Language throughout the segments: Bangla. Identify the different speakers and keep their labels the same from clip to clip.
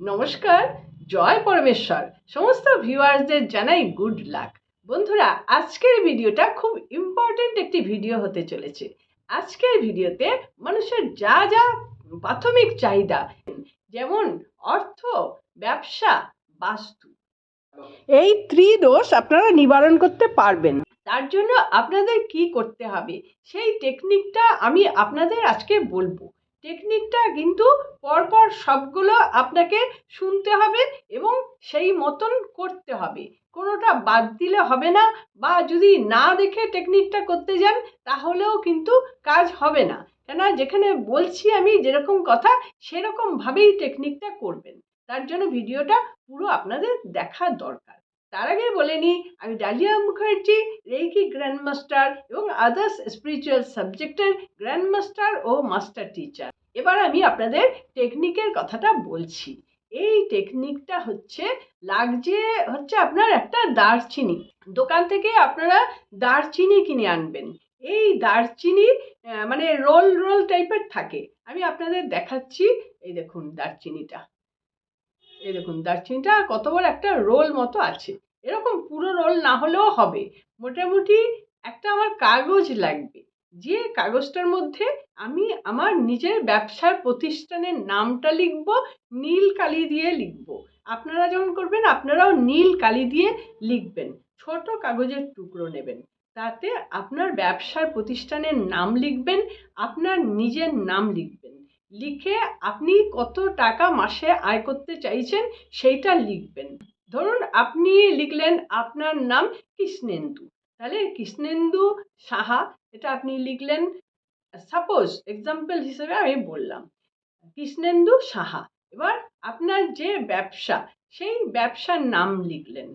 Speaker 1: নমস্কার, জয় পরমেশ্বর। সমস্ত ভিউয়ার্সদের জানাই গুড লাক বন্ধুরা, আজকের ভিডিওটা খুব ইম্পর্টেন্ট একটি ভিডিও হতে চলেছে। আজকের ভিডিওতে মানুষের যা যা প্রাথমিক চাহিদা, যেমন অর্থ, ব্যবসা, বাস্তু, এই ত্রিদোষ আপনারা নিবারণ করতে পারবেন। তার জন্য আপনাদের কি করতে হবে? সেই টেকনিকটা আমি আপনাদের আজকে বলব। টেকনিকটা কিন্তু পরপর সবগুলো আপনাকে শুনতে হবে এবং সেই মতন করতে হবে। কোনোটা বাদ দিলে হবে না বা যদি না দেখে টেকনিকটা করতে যান, তাহলেও কিন্তু কাজ হবে না। কেন যেখানে বলছি আমি যেরকম কথা, সেরকমভাবেই টেকনিকটা করবেন। তার জন্য ভিডিওটা পুরো আপনাদের দেখা দরকার। তার আগে বলে নিই আমি ডালিয়া মুখার্জি, রেইকি গ্র্যান্ডমাস্টার এবং আদার্স স্পিরিচুয়াল সাবজেক্টের গ্র্যান্ডমাস্টার ও মাস্টার টিচার এবার আমি আপনাদের টেকনিকের কথাটা বলছি। এই টেকনিকটা হচ্ছে, লাগছে হচ্ছে আপনার একটা দারচিনি। দোকান থেকে আপনারা দারচিনি কিনে আনবেন। এই দারচিনি মানে রোল রোল টাইপের থাকে। আমি আপনাদের দেখাচ্ছি, এই দেখুন দারচিনিটা। এই দেখুন, দারচিনিটা কত বড় একটা রোল মতো আছে। এরকম পুরো রোল না হলেও হবে। মোটামুটি একটা আমার কাগজ লাগবে। যে কাগজটার মধ্যে আমি আমার নিজের ব্যবসার প্রতিষ্ঠানের নামটা লিখব, নীল কালি দিয়ে লিখব। আপনারা যেমন করবেন, আপনারাও নীল কালি দিয়ে লিখবেন। ছোট কাগজের টুকরো নেবেন। তাতে আপনার ব্যবসার প্রতিষ্ঠানের নাম লিখবেন, আপনার নিজের নাম লিখবেন। লিখে আপনি কত টাকা মাসে আয় করতে চাইছেন সেইটা লিখবেন। ধরুন আপনি লিখলেন আপনার নাম কৃষ্ণেন্দু। তাহলে কৃষ্ণেন্দু সাহা, এটা আপনি লিখলেন সাপোজ এক্সাম্পল হিসেবে আমি বললাম, কৃষ্ণেন্দু সাহা। এবার আপনার যে ব্যবসা, সেই ব্যবসার নাম লিখলেন।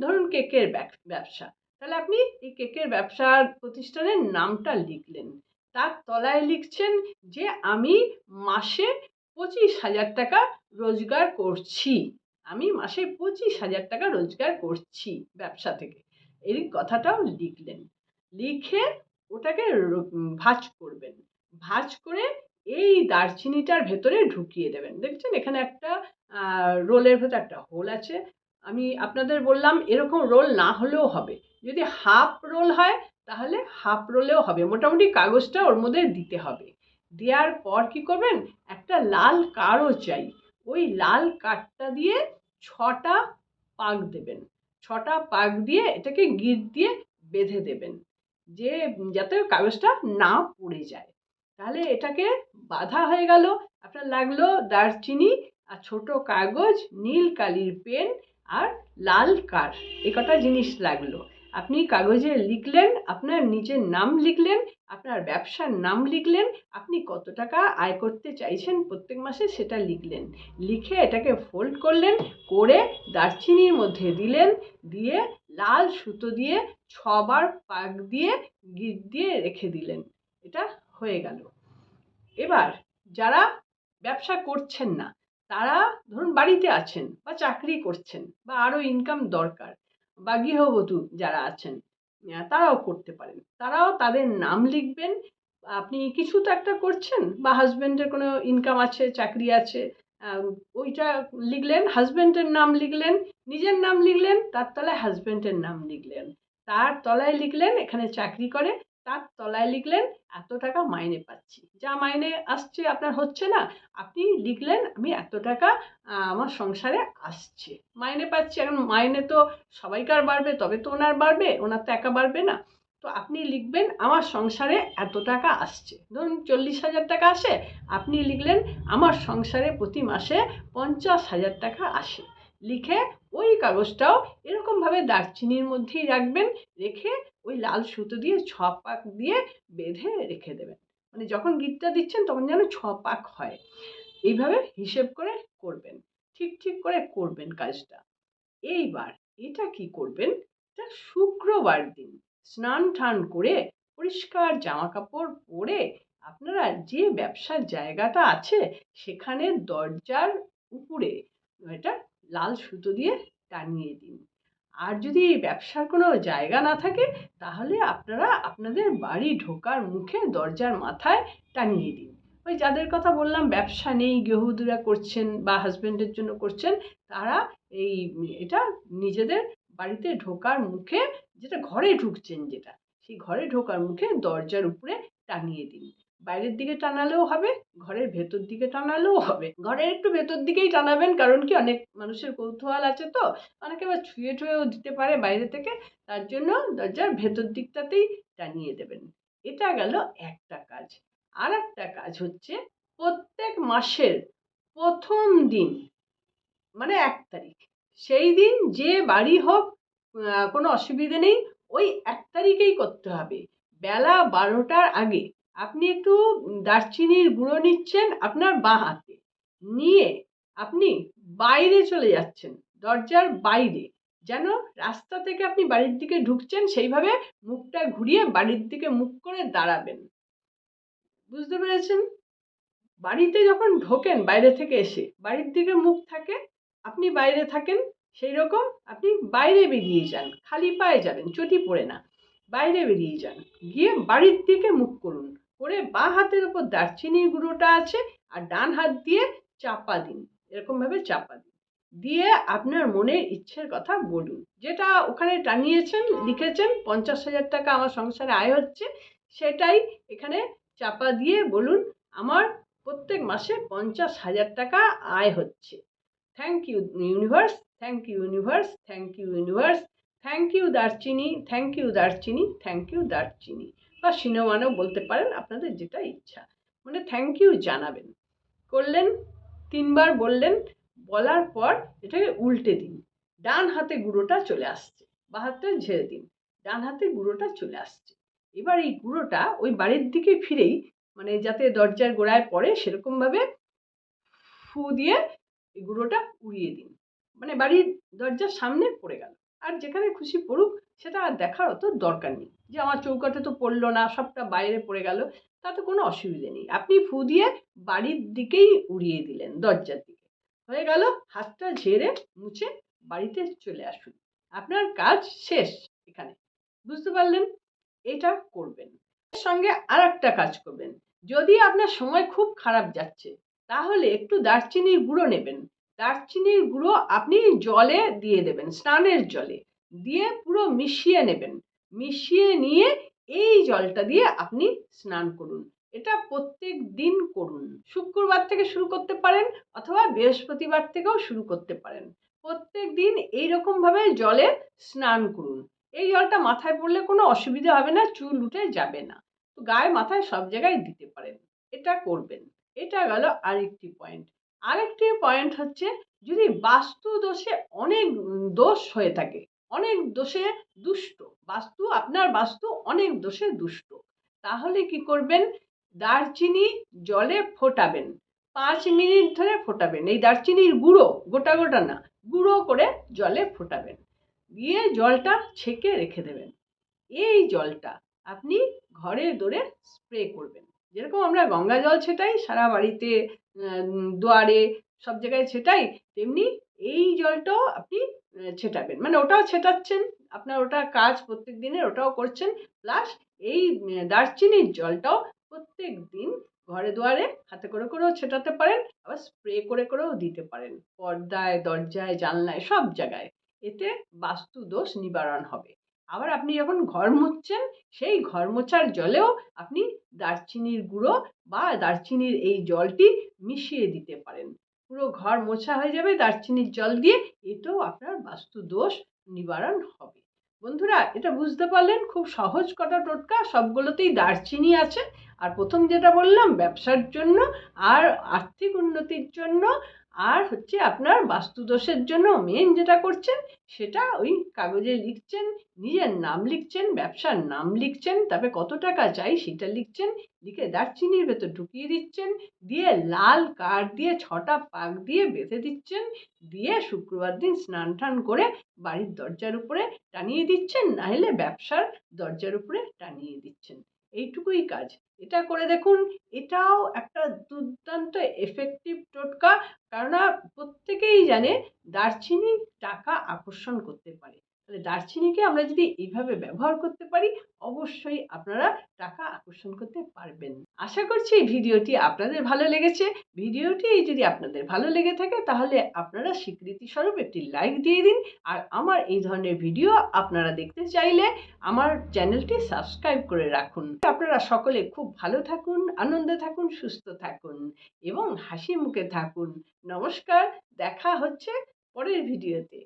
Speaker 1: ধরুন কেকের ব্যবসা। তাহলে আপনি এই কেকের ব্যবসার প্রতিষ্ঠানের নামটা লিখলেন। তার তলায় লিখছেন যে, আমি মাসে পঁচিশ হাজার টাকা রোজগার করছি। আমি মাসে পঁচিশ হাজার টাকা রোজগার করছি ব্যবসা থেকে। এই কথাটাও লিখলেন। লিখে ওটাকে ভাঁজ করবেন। ভাঁজ করে এই দারচিনিটার ভেতরে ঢুকিয়ে দেবেন। দেখছেন? এখানে একটা রোলের ভেতর একটা হোল আছে। আমি আপনাদের বললাম এরকম রোল না হলেও হবে। যদি হাফ রোল হয় তাহলে হাফ রোলেও হবে। মোটামুটি কাগজটা ওর মধ্যে দিতে হবে। দেওয়ার পর কি করবেন? একটা লাল কারও চাই। ওই লাল কাঠটা দিয়ে ছটা পাক দেবেন। ছটা পাক দিয়ে এটাকে গিট দিয়ে বেঁধে দেবেন। যে, যাতে কাগজটা না পড়ে যায়। তাহলে এটাকে বাঁধা হয়ে গেল। আপনার লাগল দারচিনি, আর ছোট কাগজ, নীল কালির পেন, আর লাল কাঠ। এ কটা জিনিস লাগল। আপনি কাগজে লিখলেন, আপনার নিজের নাম লিখলেন, আপনার ব্যবসার নাম লিখলেন, আপনি কত টাকা আয় করতে চাইছেন প্রত্যেক মাসে সেটা লিখলেন। লিখে এটাকে ফোল্ড করলেন, করে দারচিনির মধ্যে দিলেন, দিয়ে লাল সুতো দিয়ে ছবার পাক দিয়ে গিট দিয়ে রেখে দিলেন। এটা হয়ে গেল। এবার যারা ব্যবসা করছেন না, তারা ধরুন বাড়িতে আছেন বা চাকরি করছেন বা আরও ইনকাম দরকার বা গৃহবধূ যারা আছেন তারাও করতে পারেন। তারাও তাদের নাম লিখবেন, আপনি কিছু তো একটা করছেন, বা হাজব্যান্ডের কোনো ইনকাম আছে, চাকরি আছে ওইটা লিখলেন হাজব্যান্ডের নাম লিখলেন, নিজের নাম লিখলেন, তার তলায় হাজব্যান্ডের নাম লিখলেন। তার তলায় লিখলেন, এখানে চাকরি করে তার তলায় লিখলেন, এত টাকা মাইনে পাচ্ছি। যা মাইনে আসছে আপনার হচ্ছে না। আপনি লিখলেন, আমি এত টাকা আমার সংসারে আসছে। মাইনে পাচ্ছি, এখন মাইনে তো সবাইকার বাড়বে, তবে তো ওনার বাড়বে, ওনার তো একা বাড়বে না। তো আপনি লিখবেন, আমার সংসারে এত টাকা আসছে। ধরুন চল্লিশ হাজার টাকা আসে, আপনি লিখলেন, আমার সংসারে প্রতি মাসে পঞ্চাশ হাজার টাকা আসে। লিখে ওই কাগজটাও এরকমভাবে দারচিনির মধ্যেই রাখবেন, রেখে ওই লাল সুতো দিয়ে ছ পাক দিয়ে বেঁধে রেখে দেবেন। মানে যখন গিটটা দিচ্ছেন তখন যেন ছ পাক হয়। এইভাবে হিসেব করে করবেন। ঠিক ঠিক করে করবেন কাজটা। এইবার এটা কি করবেন? এটা শুক্রবার দিন। স্নান টান করে পরিষ্কার জামা কাপড় পরে আপনারা যে ব্যবসার জায়গাটা আছে সেখানে দরজার উপরে এটা লাল সুতো দিয়ে টানিয়ে দিন। আর যদি ব্যবসার কোনো জায়গা না থাকে, তাহলে আপনারা আপনাদের বাড়ি ঢোকার মুখে দরজার মাথায় টানিয়ে দিন। ওই যাদের কথা বললাম, ব্যবসা নেই, গৃহবধূরা করছেন বা হাজব্যান্ডের জন্য করছেন, তারা এই এটা নিজেদের বাড়িতে ঢোকার মুখে, যেটা ঘরে ঢুকছেন যেটা, সেই ঘরে ঢোকার মুখে দরজার উপরে টাঙিয়ে দিন। বাইরের দিকে টানালেও হবে, ঘরের ভেতর দিকে টানালেও হবে। ঘরের একটু ভেতর দিকেই টানাবেন, কারণ কি অনেক মানুষের কৌতূহল আছে তো। অনেকে আবার ছুঁয়ে ছুঁয়েও দিতে পারে বাইরে থেকে, তার জন্য দরজার ভেতর দিকটাতেই টানিয়ে দেবেন। এটা গেল একটা কাজ। আর একটা কাজ হচ্ছে প্রত্যেক মাসের প্রথম দিন মানে এক তারিখ, সেই দিন যে বাড়ি হোক কোনো অসুবিধে নেই, ওই এক তারিখেই করতে হবে। বেলা বারোটার আগে আপনি একটু দারচিনির গুঁড়ো নিচ্ছেন আপনার বাঁ হাতে। নিয়ে আপনি বাইরে চলে যাচ্ছেন, দরজার বাইরে। যেন রাস্তা থেকে আপনি বাড়ির দিকে ঢুকছেন, সেইভাবে মুখটা ঘুরিয়ে বাড়ির দিকে মুখ করে দাঁড়াবেন। বুঝতে পেরেছেন? বাড়িতে যখন ঢোকেন বাইরে থেকে এসে, বাড়ির দিকে মুখ থাকে, আপনি বাইরে থাকেন সেই রকম আপনি বাইরে বেরিয়ে যান, খালি পায়ে যাবেন, চটি পড়ে না। বাইরে বেরিয়ে যান, গিয়ে বাড়ির দিকে মুখ করুন। করে বাঁ হাতের উপর দারচিনির গুঁড়োটা আছে আর ডান হাত দিয়ে চাপা দিন এরকমভাবে চাপা দিন। দিয়ে আপনার মনের ইচ্ছের কথা বলুন। যেটা ওখানে টানিয়েছেন লিখেছেন, পঞ্চাশ হাজার টাকা আমার সংসারে আয় হচ্ছে, সেটাই এখানে চাপা দিয়ে বলুন, আমার প্রত্যেক মাসে পঞ্চাশ হাজার টাকা আয় হচ্ছে। Thank you universe thank you universe thank you universe thank you দারচিনি থ্যাংক ইউ দারচিনি থ্যাংক ইউ দারচিনি। বা সিনেমানেও বলতে পারেন আপনাদের যেটা ইচ্ছা। মানে থ্যাংক ইউ জানাবেন। করলেন, তিনবার বললেন, বলার পর এটাকে উল্টে দিন। ডান হাতে গুঁড়োটা চলে আসছে বা হাতটা ঝেড়ে দিন। ডান হাতে গুঁড়োটা চলে আসছে। এবার এই গুঁড়োটা ওই বাড়ির দিকে ফিরেই মানে যাতে দরজার গোড়ায় পড়ে সেরকমভাবে ফু দিয়ে এই গুঁড়োটা উড়িয়ে দিন। মানে বাড়ির দরজার সামনে পড়ে গেল। আর যেখানে খুশি পড়ুক, সেটা আর দেখার অত দরকার নেই। যে আমার চৌকাঠে তো পড়ল না, সবটা বাইরে পড়ে গেল, তাতে কোনো অসুবিধে নেই। আপনি ফু দিয়ে বাড়ির দিকেই উড়িয়ে দিলেন, দরজার দিকে। হয়ে গেল, হাতটা ঝেড়ে মুছে বাড়িতে চলে আসুন। আপনার কাজ শেষ এখানে। বুঝতে পারলেন? এটা করবেন। সঙ্গে আর একটা কাজ করবেন। যদি আপনার সময় খুব খারাপ যাচ্ছে, তাহলে একটু দারচিনির গুঁড়ো নেবেন। দারচিনির গুঁড়ো আপনি জলে দিয়ে দেবেন, স্নানের জলে। দিয়ে পুরো মিশিয়ে নেবেন। মিশিয়ে নিয়ে এই জলটা দিয়ে আপনি স্নান করুন। এটা প্রত্যেক দিন করুন। শুক্রবার থেকে শুরু করতে পারেন অথবা বৃহস্পতিবার থেকেও শুরু করতে পারেন। প্রত্যেক দিন এইরকমভাবে জলে স্নান করুন। এই জলটা মাথায় পড়লে কোনো অসুবিধা হবে না, চুল উঠে যাবে না। তো গায়ে মাথায় সব জায়গায় দিতে পারেন। এটা করবেন। এটা গেল আরেকটি পয়েন্ট আরেকটি পয়েন্ট হচ্ছে যদি বাস্তু দোষে অনেক দোষ হয়ে থাকে, অনেক দোষে দুষ্ট, বাস্তু, আপনার বাস্তু অনেক দোষে দুষ্ট, তাহলে কি করবেন? দারচিনি জলে ফোটাবেন, পাঁচ মিনিট ধরে ফোটাবেন, এই দারচিনির গুঁড়ো গোটা গোটা না, গুঁড়ো করে জলে ফোটাবেন, দিয়ে জলটা ছেঁকে রেখে দেবেন, এই জলটা আপনি ঘরে দৌড়ে স্প্রে করবেন। যেরকম আমরা গঙ্গা জল ছেটাই, সারা বাড়িতে দুয়ারে সব জায়গায় ছেটাই, তেমনি এই জলটাও আপনি ছেটাবেন। মানে ওটাও ছেটাচ্ছেন, আপনার ওটা কাজ প্রত্যেক দিনের ওটাও করছেন প্লাস এই দারচিনির জলটাও প্রত্যেক দিন ঘরে দুয়ারে হাতে করে করেও ছেটাতে পারেন, আবার স্প্রে করে করেও দিতে পারেন। পর্দায়, দরজায়, জানলায়, সব জায়গায়। এতে বাস্তু দোষ নিবারণ হবে। আবার আপনি যখন ঘর মুছছেন, সেই ঘর মোছার জলেও আপনি দারচিনির গুঁড়ো বা দারচিনির এই জলটি মিশিয়ে দিতে পারেন। পুরো ঘর মোছা হয়ে যাবে দারচিনির জল দিয়ে, এতেও আপনার বাস্তু দোষ নিবারণ হবে। বন্ধুরা, এটা বুঝতে পারলেন, খুব সহজ কটা টোটকা, সবগুলোতেই দারচিনি আছে। আর প্রথম যেটা বললাম, ব্যবসার জন্য আর আর্থিক উন্নতির জন্য আর হচ্ছে আপনার বাস্তুদোষের জন্য মেন যেটা করছেন, সেটা ওই কাগজে লিখছেন, নিজের নাম লিখছেন, ব্যবসার নাম লিখছেন তারপরে কত টাকা চাই সেটা লিখছেন, লিখে দারচিনির ভেতর ঢুকিয়ে দিচ্ছেন, দিয়ে লাল কাঠ দিয়ে ছটা পাক দিয়ে বেঁধে দিচ্ছেন, দিয়ে শুক্রবার দিন স্নান টান করে বাড়ির দরজার উপরে টানিয়ে দিচ্ছেন, নাহলে ব্যবসার দরজার উপরে টানিয়ে দিচ্ছেন। এইটুকুই কাজ। এটা করে দেখুন, এটাও একটা দুর্দান্ত এফেক্টিভ টোটকা। কেননা প্রত্যেকেই জানে দারচিনি টাকা আকর্ষণ করতে পারে। তাহলে দারচিনিকে আমরা যদি এইভাবে ব্যবহার করতে পারি, অবশ্যই আপনারা টাকা আকর্ষণ করতে পারবেন। আশা করছি এই ভিডিওটি আপনাদের ভালো লেগেছে। ভিডিওটি যদি আপনাদের ভালো লেগে থাকে, তাহলে আপনারা স্বীকৃতি স্বরূপ একটি লাইক দিয়ে দিন। আর আমার এই ধরনের ভিডিও আপনারা দেখতে চাইলে আমার চ্যানেলটি সাবস্ক্রাইব করে রাখুন। আপনারা সকলে খুব ভালো থাকুন, আনন্দে থাকুন, সুস্থ থাকুন এবং হাসি মুখে থাকুন। নমস্কার, দেখা হচ্ছে পরের ভিডিওতে।